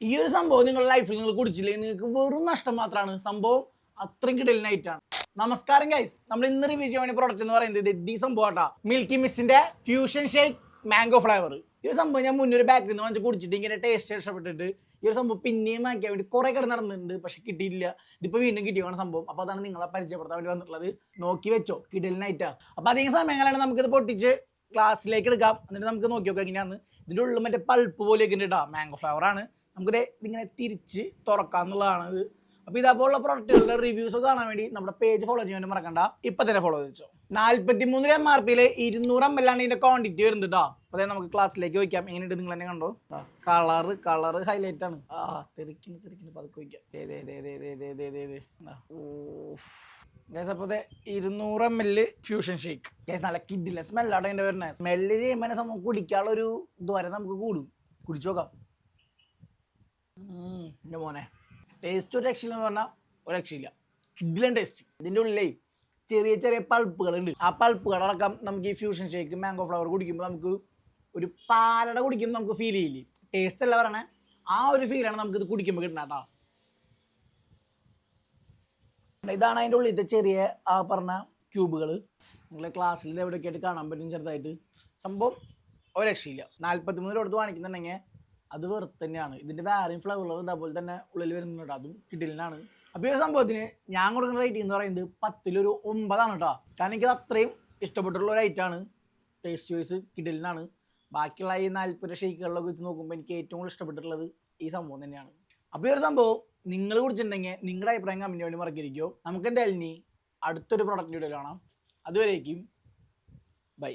ഈ ഒരു സംഭവം നിങ്ങളുടെ ലൈഫിൽ നിങ്ങൾ കുടിച്ചില്ലെങ്കിൽ നിങ്ങൾക്ക് വെറും നഷ്ടം മാത്രമാണ് സംഭവം അത്രയും കിടലിനായിട്ടാണ് നമസ്കാരം ഗൈസ് നമ്മൾ ഇന്ന് റിവ്യൂ ചെയ്യാൻ വേണ്ടി പ്രോഡക്റ്റ് എന്ന് പറയുന്നത് ഇത് ഈ സംഭവം ആട്ടാ. മിൽക്കി മിസ്സിന്റെ ഫ്യൂഷൻ ഷേക്ക് മാംഗോ ഫ്ലേവർ ഈ ഒരു സംഭവം ഞാൻ മുന്നൊരു ബാക്കിൽ നിന്ന് വാങ്ങിച്ച് കുടിച്ചിട്ട് ഇങ്ങനെ ടേസ്റ്റ് ഇഷ്ടപ്പെട്ടിട്ട് ഈ ഒരു സംഭവം പിന്നെയും വാങ്ങിക്കാൻ വേണ്ടി കുറെ കിടന്ന് നടന്നിട്ടുണ്ട് പക്ഷെ കിട്ടിയില്ല ഇതിപ്പോൾ വീണ്ടും കിട്ടിയാണ് സംഭവം. അപ്പോൾ അതാണ് നിങ്ങളെ പരിചയപ്പെടുത്താൻ വേണ്ടി വന്നിട്ടുള്ളത്. നോക്കി വെച്ചോ. കിടലിനായിട്ടാ അപ്പോൾ അധികം സമയങ്ങളാണ് നമുക്കിത് പൊട്ടിച്ച് ഗ്ലാസ്സിലേക്ക് എടുക്കാം. എന്നിട്ട് നമുക്ക് നോക്കി നോക്കാം എങ്ങനെയാന്ന്. ഇതിന്റെ ഉള്ളിൽ മറ്റേ പൾപ്പ് പോലെയൊക്കെ ഉണ്ട് കേട്ടോ മാംഗോ ഫ്ലേവർ ആണ്. നമുക്ക് ഇങ്ങനെ തിരിച്ച് തുറക്കാം എന്നുള്ളതാണ് ഇത്. അപ്പോൾ ഇതേപോലുള്ള പ്രൊഡക്റ്റുകളുടെ റിവ്യൂസ് കാണാൻ വേണ്ടി നമ്മുടെ പേജ് ഫോളോ ചെയ്യാൻ മറക്കണ്ട. ഇപ്പം തന്നെ ഫോളോ ചെയ്തു. നാൽപ്പത്തി മൂന്നര എം ആർ പിയിലെ ഇരുന്നൂറ് എം എൽ ആണ് ഇതിന്റെ ക്വാണ്ടിറ്റി വരുന്നത് കേട്ടോ അപ്പോൾ നമുക്ക് ക്ലാസ്സിലേക്ക് വയ്ക്കാം എങ്ങനെയുണ്ട് നിങ്ങൾ തന്നെ കണ്ടോ? കളർ കളർ ഹൈലൈറ്റ് ആണ്. ആ തെറിക്കുന്നു തെറിക്കുന്നു അപ്പോൾ ഇരുന്നൂറ് എം എൽ ഫ്യൂഷൻ ഷേക്ക് നല്ല കിഡില്ല സ്മെല്ലാണ് അതിന്റെ വരുന്നത്. സ്മെല്ല് ചെയ്യുമ്പോൾ നമുക്ക് കുടിക്കാനുള്ള ഒരു ദ്വരം നമുക്ക് കൂടും. കുടിച്ചു നോക്കാം. എന്റെ മോനെ. ടേസ്റ്റ് ഒരു രക്ഷയില്ല എന്ന് പറഞ്ഞാൽ ഒരു രക്ഷയില്ല. കിഡ്ലൻ ടേസ്റ്റ് ഇതിന്റെ ഉള്ളിലേ ചെറിയ ചെറിയ പൾപ്പുകൾ ഉണ്ട് ആ പൾപ്പുകളടക്കം നമുക്ക് ഈ ഫ്യൂഷൻ ഷേക്ക് മാംഗോ ഫ്ലവർ കുടിക്കുമ്പോൾ നമുക്ക് ഒരു പാലട കുടിക്കുമ്പോൾ നമുക്ക് ഫീൽ ചെയ്യില്ലേ? ടേസ്റ്റ് അല്ല പറയണേ. ആ ഒരു ഫീലാണ് നമുക്ക് ഇത് കുടിക്കുമ്പോൾ കിട്ടണം കേട്ടോ ഇതാണ് അതിന്റെ ഉള്ളിലത്തെ ചെറിയ ആ പറഞ്ഞ ക്യൂബുകൾ നിങ്ങളെ ക്ലാസ്സിൽ എവിടെയൊക്കെ ആയിട്ട് കാണാൻ പറ്റും ചെറുതായിട്ട്. സംഭവം ഒരു രക്ഷയില്ല. നാൽപ്പത്തി മൂന്ന് വാങ്ങിക്കുന്നുണ്ടെങ്കിൽ അത് വെറുതെ തന്നെയാണ്. ഇതിന്റെ വേറെയും ഫ്ലവറുകൾ ഇതേപോലെ തന്നെ ഉള്ളിൽ വരുന്നുണ്ട്. അതും കിഡിലിനാണ് അപ്പോൾ ഈ ഒരു സംഭവത്തിന് ഞാൻ കൊടുക്കുന്ന റേറ്റിംഗ് എന്ന് പറയുന്നത് പത്തിലൊരു ഒമ്പതാണ് കേട്ടോ കാരണം എനിക്കത് അത്രയും ഇഷ്ടപ്പെട്ടുള്ള ഒരു ഐറ്റാണ് ടേസ്റ്റ് വൈസ് കിഡിലിനാണ് ബാക്കിയുള്ള ഈ നാൽപ്പത് ഷെയ്ക്കുകളിലൊക്കെ വെച്ച് നോക്കുമ്പോൾ എനിക്ക് ഏറ്റവും കൂടുതൽ ഇഷ്ടപ്പെട്ടിട്ടുള്ളത് ഈ സംഭവം തന്നെയാണ്. അപ്പോൾ ഈ ഒരു സംഭവം നിങ്ങൾ കുടിച്ചിട്ടുണ്ടെങ്കിൽ നിങ്ങളുടെ അഭിപ്രായം കമന്റ് വേണ്ടി മറക്കിയിരിക്കുമോ നമുക്ക് എന്തായാലും ഇനി അടുത്തൊരു പ്രൊഡക്റ്റ് വീഡിയോ കാണാം. അതുവരേക്കും ബൈ